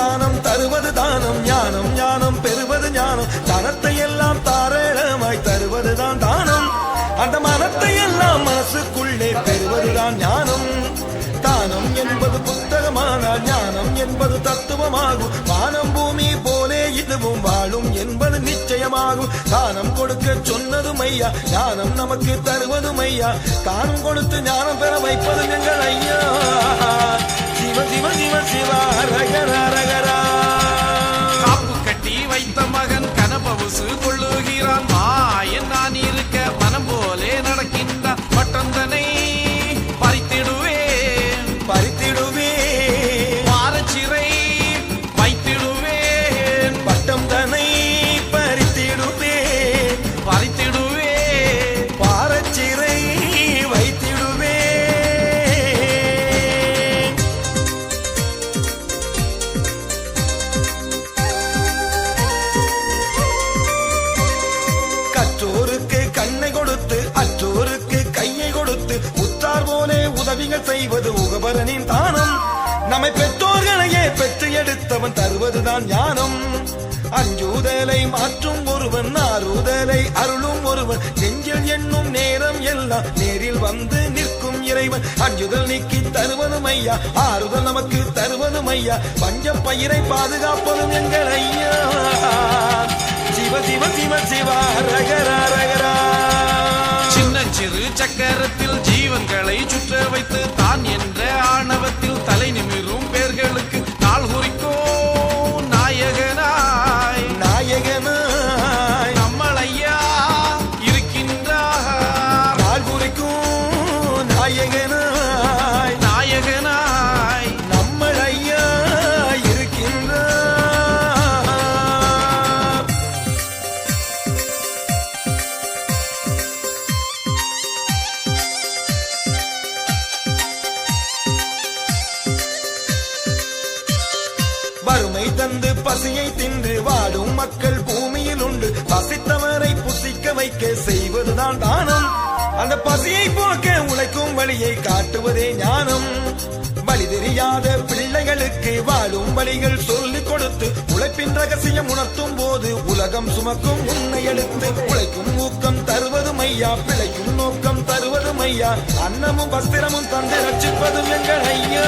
தானம் தருவது தானம் ஞானம் ஞானம் பெறுவது ஞானம். தனத்தை எல்லாம் தாராளமாய் தருவதுதான் தானம். அந்த மனத்தை எல்லாம் மனசுக்குள்ளே பெறுவதுதான் ஞானம். தானம் என்பது புத்தகமானால் ஞானம் என்பது தத்துவமாகும். வானம் பூமி போலே இதுவும் வாழும் என்பது நிச்சயமாகும். தானம் கொடுக்க சொன்னதும் ஐயா ஞானம் நமக்கு தருவதும் ஐயா. தானம் கொடுத்து ஞானம் பெற வைப்பது எங்கள் ஐயா. Super. செய்வது உகபரனின் தானம். நம்மை பெற்றோர்களையே பெற்று எடுத்தவன் தருவதுதான் ஞானம். அஞ்சுதலை மாற்றும் ஒருவன் ஆறுதலை அருளும் ஒருவன். நெஞ்சில் எண்ணும் நேரம் எல்லாம் நேரில் வந்து நிற்கும் இறைவன். அஞ்சுதல் நீக்கி தருவதும் ஐயா ஆறுதல் நமக்கு தருவதும் ஐயா. பஞ்ச பயிரை பாதுகாப்பதும் எங்கள் ஐயா. சிவ சிவ சிவ சிவா வறுமை தந்து பசியை தின்று வாடும் மக்கள் பூமியில் உண்டு. பசித்தவரை புசிக்க வைக்க செய்வதுதான் தானம். அந்த பசியை போக்க உழைக்கும் வழியை காட்டுவதே ஞானம். வழி தெரியாத பிள்ளைகளுக்கு வாழும் வழிகள் சொல்லிக் கொடுத்து உழைப்பின் ரகசியம் உணர்த்தும் போது உலகம் சுமக்கும் உன்னை எடுத்து உழைக்கும் ஊக்கம் தருவதும் ஐயா பிழைக்கும் நோக்கம் தருவதும் ஐயா அன்னமும் வஸ்திரமும் தந்து ரட்சிப்பதும் எங்கள் ஐயா.